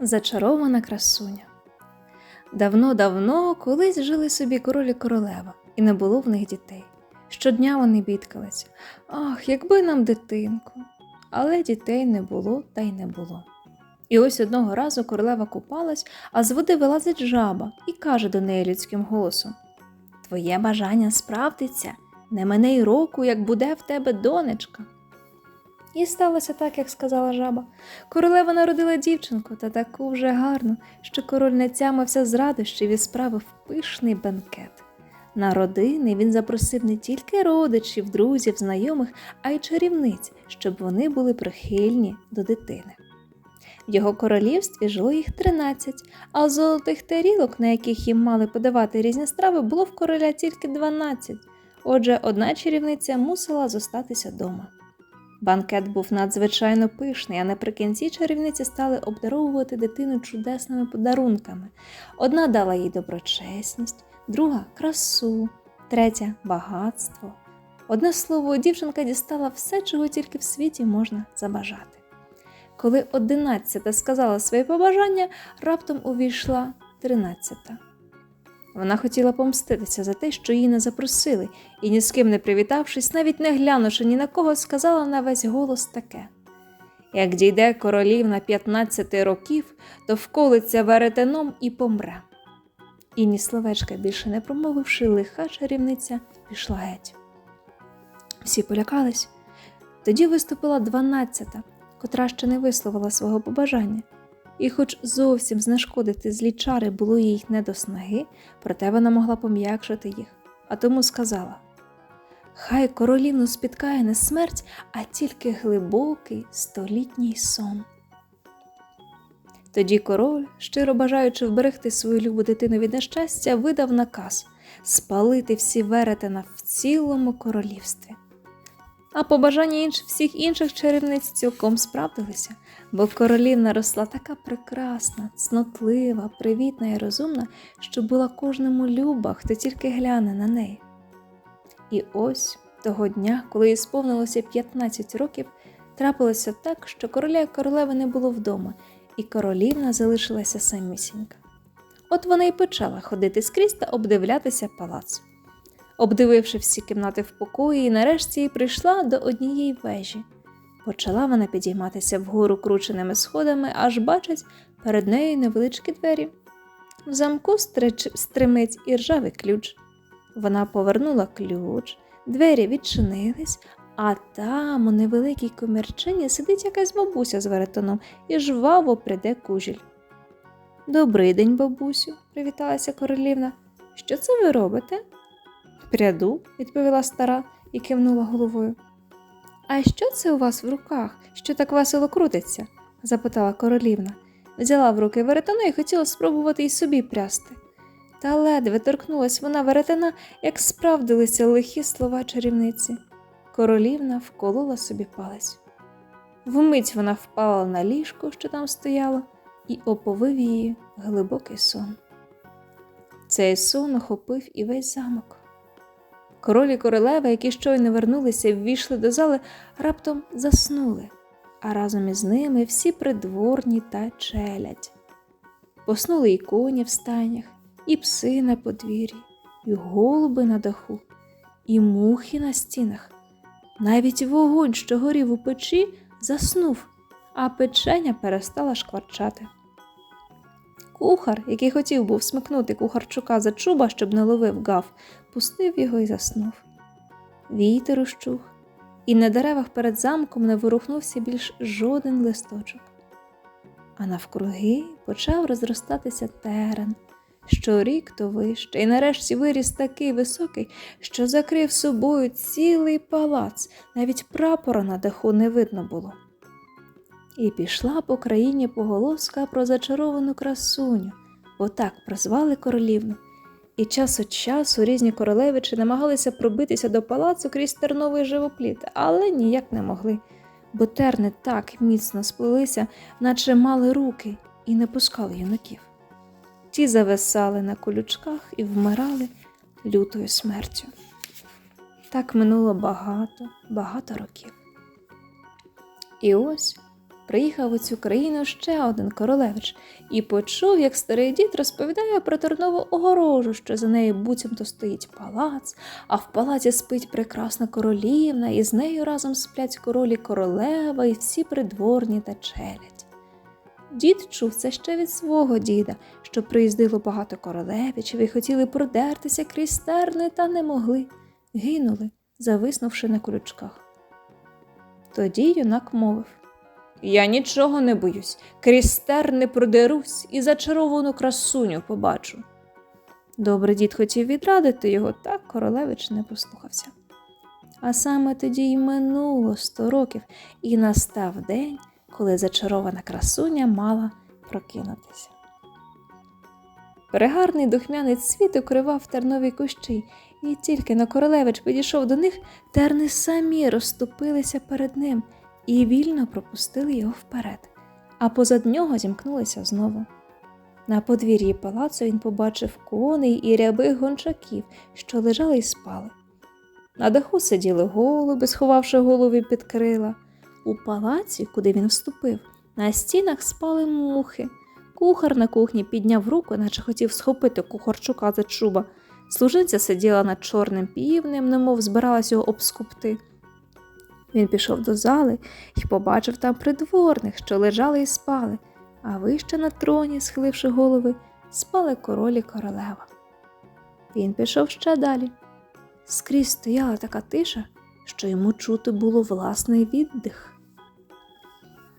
Зачарована красуня. Давно-давно колись жили собі король і королева, і не було в них дітей. Щодня вони бідкалися. Ах, якби нам дитинку. Але дітей не було та й не було. І ось одного разу королева купалась, а з води вилазить жаба і каже до неї людським голосом: Твоє бажання справдиться, не мене й року, як буде в тебе донечка. І сталося так, як сказала жаба. Королева народила дівчинку та таку вже гарну, що король не тямився з радощів і справив пишний бенкет. На родини він запросив не тільки родичів, друзів, знайомих, а й чарівниць, щоб вони були прихильні до дитини. В його королівстві жило їх 13, а золотих тарілок, на яких їм мали подавати різні страви, було в короля тільки 12. Отже, одна чарівниця мусила зостатися дома. Банкет був надзвичайно пишний, а наприкінці чарівниці стали обдаровувати дитину чудесними подарунками. Одна дала їй доброчесність, друга красу, третя багатство. Одне слово, дівчинка дістала все, чого тільки в світі можна забажати. Коли одинадцята сказала своє побажання, раптом увійшла тринадцята. Вона хотіла помститися за те, що її не запросили, і ні з ким не привітавшись, навіть не глянувши ні на кого, сказала на весь голос таке: Як дійде королівна 15 років, то вколиться веретеном і помре. І ні словечка більше не промовивши, лиха чарівниця пішла геть. Всі полякались. Тоді виступила дванадцята, котра ще не висловила свого побажання. І, хоч зовсім знешкодити злі чари було їй не до снаги, проте вона могла пом'якшити їх, а тому сказала: Хай королівну спіткає не смерть, а тільки глибокий столітній сон. Тоді король, щиро бажаючи вберегти свою любу дитину від нещастя, видав наказ спалити всі веретена в цілому королівстві. А побажання інш, всіх інших чарівниць цілком справдилися, бо королівна росла така прекрасна, цнотлива, привітна і розумна, що була кожному люба, хто тільки гляне на неї. І ось того дня, коли їй сповнилося 15 років, трапилося так, що короля і королеви не було вдома, і королівна залишилася самісінька. От вона й почала ходити скрізь та обдивлятися палац. Обдививши всі кімнати в покої, нарешті й прийшла до однієї вежі. Почала вона підійматися вгору крученими сходами, аж бачить перед нею невеличкі двері. В замку стрич... стримить і ржавий ключ. Вона повернула ключ, двері відчинились, а там у невеликій комірчині сидить якась бабуся з веретоном і жваво приде кужіль. Добрий день, бабусю, привіталася королівна. Що це ви робите? Пряду, відповіла стара і кивнула головою. А що це у вас в руках, що так весело крутиться? запитала королівна. Взяла в руки веретено і хотіла спробувати й собі прясти. Та ледве торкнулась вона веретена, як справдилися лихі слова чарівниці. Королівна вколола собі палець. Вмить вона впала на ліжко, що там стояло, і оповив її глибокий сон. Цей сон охопив і весь замок. Король і королева, які щойно вернулися і ввійшли до зали, раптом заснули, а разом із ними всі придворні та челядь. Поснули і коні в стайнях, і пси на подвір'ї, і голуби на даху, і мухи на стінах. Навіть вогонь, що горів у печі, заснув, а печеня перестала шкварчати. Кухар, який хотів був смикнути кухарчука за чуба, щоб не ловив гав, пустив його і заснув. Вітер ущух, і на деревах перед замком не ворухнувся більш жоден листочок. А навкруги почав розростатися терен, що рік то вище, і нарешті виріс такий високий, що закрив собою цілий палац, навіть прапора на даху не видно було. І пішла по країні поголоска про зачаровану красуню, бо так прозвали королівну. І час від часу різні королевичі намагалися пробитися до палацу крізь терновий живопліт, але ніяк не могли, бо терни так міцно сплелися, наче мали руки, і не пускали юнаків. Ті зависали на колючках і вмирали лютою смертю. Так минуло багато, багато років. І ось приїхав у цю країну ще один королевич і почув, як старий дід розповідає про тернову огорожу, що за нею буцімто стоїть палац, а в палаці спить прекрасна королівна, і з нею разом сплять королі королева і всі придворні та челядь. Дід чув це ще від свого діда, що приїздило багато королевичів і хотіли продертися крізь терни, та не могли, гинули, зависнувши на колючках. Тоді юнак мовив Я нічого не боюсь, крізь терни продерусь і зачаровану красуню побачу. Добре дід хотів відрадити його, та королевич не послухався. А саме тоді й минуло сто років, і настав день, коли зачарована красуня мала прокинутися. Перегарний духмяний цвіт укривав тернові кущі, і тільки на королевич підійшов до них, терни самі розступилися перед ним і вільно пропустили його вперед, а позад нього зімкнулися знову. На подвір'ї палацу він побачив коней і рябих гончаків, що лежали й спали. На даху сиділи голуби, сховавши голови під крила. У палаці, куди він вступив, на стінах спали мухи. Кухар на кухні підняв руку, наче хотів схопити кухарчука за чуба. Служниця сиділа над чорним півнем, немов збиралась його обскупти. Він пішов до зали і побачив там придворних, що лежали і спали, а вище на троні, схиливши голови, спали королі королева. Він пішов ще далі. Скрізь стояла така тиша, що йому чути було власний віддих.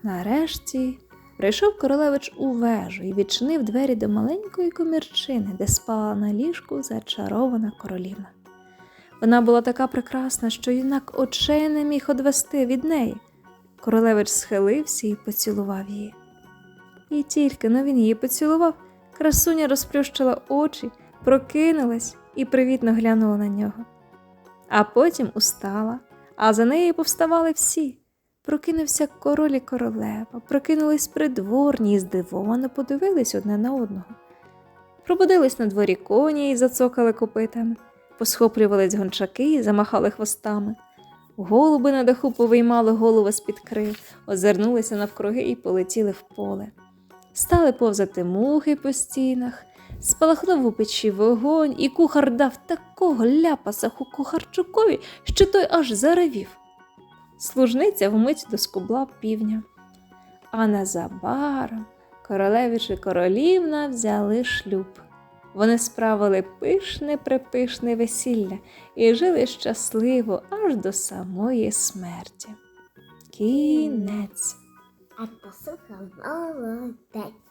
Нарешті прийшов королевич у вежу і відчинив двері до маленької комірчини, де спала на ліжку зачарована королівна. Вона була така прекрасна, що юнак очей не міг одвести від неї. Королевич схилився і поцілував її. І тільки но він її поцілував, красуня розплющила очі, прокинулась і привітно глянула на нього. А потім устала, а за нею повставали всі. Прокинувся король і королева, прокинулись придворні і здивовано подивились одне на одного. Пробудились на дворі коні і зацокали копитами, посхоплювались гончаки і замахали хвостами. Голуби на даху повиймали голови з-під крил, озирнулися навкруги і полетіли в поле. Стали повзати мухи по стінах, спалахнув у печі вогонь, і кухар дав такого ляпасаху кухарчукові, що той аж заревів. Служниця вмить доскубла півня. А незабаром королевич і королівна взяли шлюб. Вони справили пишне припишне весілля і жили щасливо аж до самої смерті. Кінець. А посуха молодець.